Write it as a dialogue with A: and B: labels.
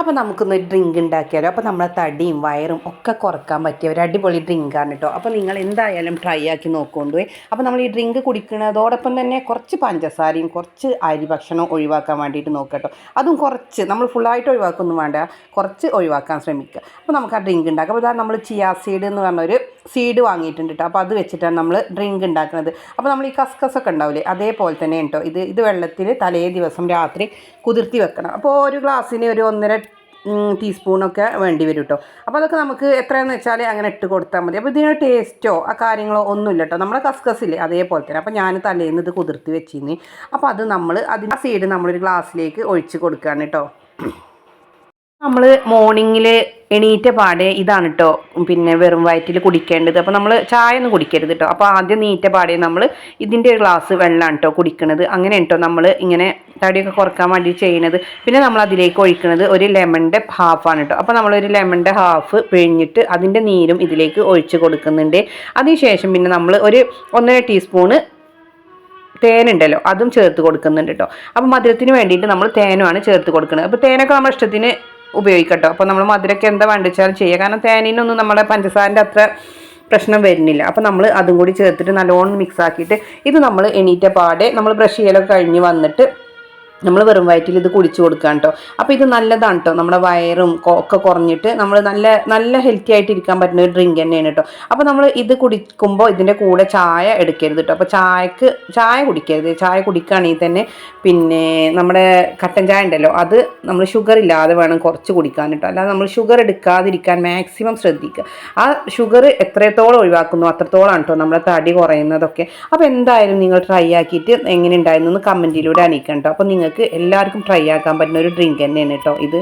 A: അപ്പോൾ നമുക്കൊന്ന് ഡ്രിങ്ക് ഉണ്ടാക്കിയാലോ അപ്പോൾ നമ്മളെ തടിയും വയറും ഒക്കെ കുറയ്ക്കാൻ പറ്റിയ ഒരു അടിപൊളി ഡ്രിങ്കാണ് കേട്ടോ അപ്പോൾ നിങ്ങൾ എന്തായാലും ട്രൈ ആക്കി നോക്കൊണ്ടു. അപ്പോൾ നമ്മൾ ഈ ഡ്രിങ്ക് കുടിക്കുന്നതോടൊപ്പം തന്നെ കുറച്ച് പഞ്ചസാരയും കുറച്ച് അരി ഭക്ഷണം ഒഴിവാക്കാൻ വേണ്ടിയിട്ട് നോക്കട്ടോ അതും കുറച്ച് നമ്മൾ ഫുള്ളായിട്ട് ഒഴിവാക്കൊന്നും വേണ്ട. കുറച്ച് ഒഴിവാക്കാൻ ശ്രമിക്കുക അപ്പോൾ നമുക്ക് ആ ഡ്രിങ്ക് ഉണ്ടാക്കാം അപ്പോൾ നമ്മൾ ചിയാ സീഡ് എന്ന് പറഞ്ഞൊരു സീഡ് വാങ്ങിയിട്ടുണ്ട് കേട്ടോ അപ്പോൾ അത് വെച്ചിട്ടാണ് നമ്മൾ ഡ്രിങ്ക് ഉണ്ടാക്കുന്നത് അപ്പോൾ നമ്മൾ ഈ കസ്കസൊക്കെ ഉണ്ടാവില്ലേ അതേപോലെ തന്നെ കേട്ടോ ഇത് ഇത് വെള്ളത്തിൽ തലേ ദിവസം രാത്രി കുതിർത്തി വെക്കണം. അപ്പോൾ ഒരു ഗ്ലാസ്സിന് ഒരു ഒന്നര ടീസ്പൂണൊക്കെ വേണ്ടി വരും കേട്ടോ അപ്പോൾ അതൊക്കെ നമുക്ക് എത്രയാണെന്ന് വെച്ചാൽ അങ്ങനെ ഇട്ട് കൊടുത്താൽ മതി. അപ്പോൾ ഇതിന് ടേസ്റ്റോ ആ കാര്യങ്ങളോ ഒന്നുമില്ല കേട്ടോ നമ്മളെ കസ്കസില്ലേ അതേപോലെ തന്നെ. അപ്പോൾ ഞാൻ തലേന്ന് ഇത് കുതിർത്തി വെച്ചിരുന്നു. അപ്പോൾ അത് നമ്മൾ അതിന്റെ സൈഡ് നമ്മളൊരു ഗ്ലാസ്സിലേക്ക് ഒഴിച്ച് കൊടുക്കുകയാണ് കേട്ടോ. നമ്മൾ മോർണിംഗിൽ എണീറ്റ പാടെ ഇതാണ് കേട്ടോ പിന്നെ വെറും വയറ്റിൽ കുടിക്കേണ്ടത്. അപ്പോൾ നമ്മൾ ചായ ഒന്നും കുടിക്കരുത് കേട്ടോ അപ്പോൾ ആദ്യം നീറ്റ പാടെ നമ്മൾ ഇതിന്റെ ഒരു ഗ്ലാസ് വെള്ളമാണ് കേട്ടോ കുടിക്കണത്. അങ്ങനെ കേട്ടോ നമ്മൾ ഇങ്ങനെ തടിയൊക്കെ കുറയ്ക്കാൻ വേണ്ടി ചെയ്യണത്. പിന്നെ നമ്മൾ അതിലേക്ക് ഒഴിക്കുന്നത് ഒരു ലെമണിന്റെ ഹാഫാണ് കേട്ടോ അപ്പോൾ നമ്മളൊരു ലെമണിന്റെ ഹാഫ് പിഴിഞ്ഞിട്ട് അതിന്റെ നീരും ഇതിലേക്ക് ഒഴിച്ച് കൊടുക്കുന്നുണ്ട്. അതിനുശേഷം പിന്നെ നമ്മൾ ഒരു ഒന്നര ടീസ്പൂണ് തേനുണ്ടല്ലോ അതും ചേർത്ത് കൊടുക്കുന്നുണ്ട് കേട്ടോ അപ്പോൾ മധുരത്തിന് വേണ്ടിയിട്ട് നമ്മൾ തേനുമാണ് ചേർത്ത് കൊടുക്കുന്നത് അപ്പോൾ തേനൊക്കെ നമ്മുടെ ഇഷ്ടത്തിന് ഉപയോഗിക്കട്ടോ. അപ്പോൾ നമ്മൾ മധുരമൊക്കെ എന്താ വേണ്ടിച്ചാൽ ചെയ്യുക കാരണം തേനിനൊന്നും നമ്മുടെ പഞ്ചസാരന്റെ അത്ര പ്രശ്നം വരുന്നില്ല. അപ്പോൾ നമ്മൾ അതും കൂടി ചേർത്തിട്ട് നല്ലോണം മിക്സ് ആക്കിയിട്ട് ഇത് നമ്മൾ എണീറ്റ പാടെ നമ്മൾ ബ്രഷ് ചെയ്യലൊക്കെ കഴിഞ്ഞ് വന്നിട്ട് നമ്മൾ വെറും വയറ്റിൽ ഇത് കുടിച്ചു കൊടുക്കാം കേട്ടോ അപ്പോൾ ഇത് നല്ലതാണ് കേട്ടോ നമ്മുടെ വയറും ഒക്കെ കുറഞ്ഞിട്ട് നമ്മൾ നല്ല നല്ല ഹെൽത്തി ആയിട്ട് ഇരിക്കാൻ പറ്റുന്ന ഒരു ഡ്രിങ്ക് തന്നെയാണ് കേട്ടോ അപ്പോൾ നമ്മൾ ഇത് കുടിക്കുമ്പോൾ ഇതിന്റെ കൂടെ ചായ എടുക്കരുത് കേട്ടോ അപ്പോൾ ചായക്ക് ചായ കുടിക്കരുത്. ചായ കുടിക്കുകയാണെങ്കിൽ തന്നെ പിന്നെ നമ്മുടെ കട്ടൻ ചായ ഉണ്ടല്ലോ അത് നമ്മൾ ഷുഗർ ഇല്ലാതെ വേണം കുറച്ച് കുടിക്കാൻ കേട്ടോ അല്ലാതെ നമ്മൾ ഷുഗർ എടുക്കാതിരിക്കാൻ മാക്സിമം ശ്രദ്ധിക്കുക. ആ ഷുഗർ എത്രത്തോളം ഒഴിവാക്കുന്നു അത്രത്തോളമാണ് കേട്ടോ നമ്മുടെ തടി കുറയുന്നതൊക്കെ. അപ്പോൾ എന്തായാലും നിങ്ങൾ ട്രൈ ആക്കിയിട്ട് എങ്ങനെ ഉണ്ടായിരുന്നു എന്ന് കമന്റിലൂടെ അറിയിക്കണം കേട്ടോ അപ്പോൾ നിങ്ങൾക്ക് എല്ലാവർക്കും ട്രൈ ആക്കാൻ പറ്റുന്ന ഒരു ഡ്രിങ്ക് തന്നെയാണ് കേട്ടോ ഇത്.